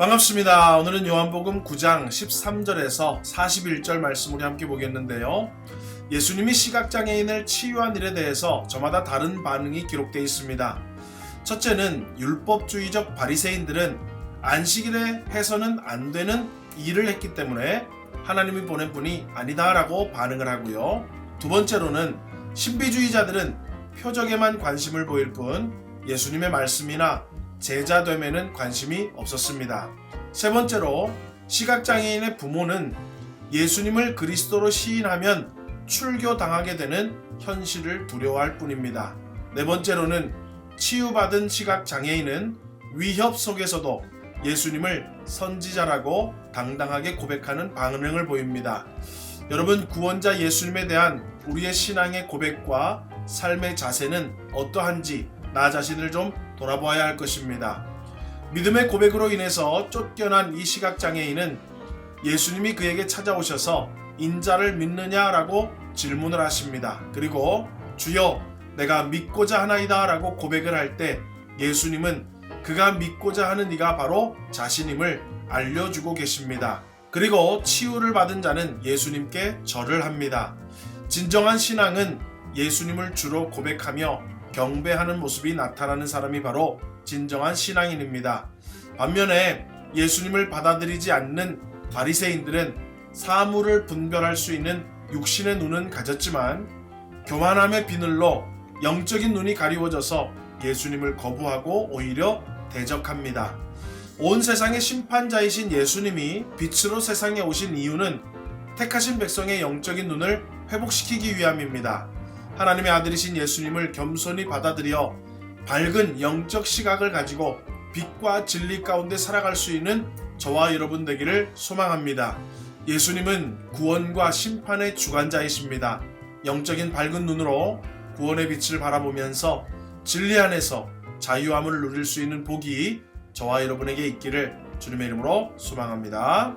반갑습니다. 오늘은 요한복음 9장 13절에서 41절 말씀을 함께 보겠는데요. 예수님이 시각장애인을 치유한 일에 대해서 저마다 다른 반응이 기록되어 있습니다. 첫째는 율법주의적 바리새인들은 안식일에 해서는 안 되는 일을 했기 때문에 하나님이 보낸 분이 아니다라고 반응을 하고요. 두 번째로는 신비주의자들은 표적에만 관심을 보일 뿐 예수님의 말씀이나 제자 됨에는 관심이 없었습니다. 세 번째로 시각장애인의 부모는 예수님을 그리스도로 시인하면 출교당하게 되는 현실을 두려워할 뿐입니다. 네 번째로는 치유받은 시각장애인은 위협 속에서도 예수님을 선지자라고 당당하게 고백하는 반응을 보입니다. 여러분 구원자 예수님에 대한 우리의 신앙의 고백과 삶의 자세는 어떠한지 나 자신을 좀 돌아보아야 할 것입니다. 믿음의 고백으로 인해서 쫓겨난 이 시각장애인은 예수님이 그에게 찾아오셔서 인자를 믿느냐라고 질문을 하십니다. 그리고 주여 내가 믿고자 하나이다 라고 고백을 할 때 예수님은 그가 믿고자 하는 이가 바로 자신임을 알려주고 계십니다. 그리고 치유를 받은 자는 예수님께 절을 합니다. 진정한 신앙은 예수님을 주로 고백하며 경배하는 모습이 나타나는 사람이 바로 진정한 신앙인입니다. 반면에 예수님을 받아들이지 않는 바리새인들은 사물을 분별할 수 있는 육신의 눈은 가졌지만 교만함의 비늘로 영적인 눈이 가리워져서 예수님을 거부하고 오히려 대적합니다. 온 세상의 심판자이신 예수님이 빛으로 세상에 오신 이유는 택하신 백성의 영적인 눈을 회복시키기 위함입니다. 하나님의 아들이신 예수님을 겸손히 받아들여 밝은 영적 시각을 가지고 빛과 진리 가운데 살아갈 수 있는 저와 여러분 되기를 소망합니다. 예수님은 구원과 심판의 주관자이십니다. 영적인 밝은 눈으로 구원의 빛을 바라보면서 진리 안에서 자유함을 누릴 수 있는 복이 저와 여러분에게 있기를 주님의 이름으로 소망합니다.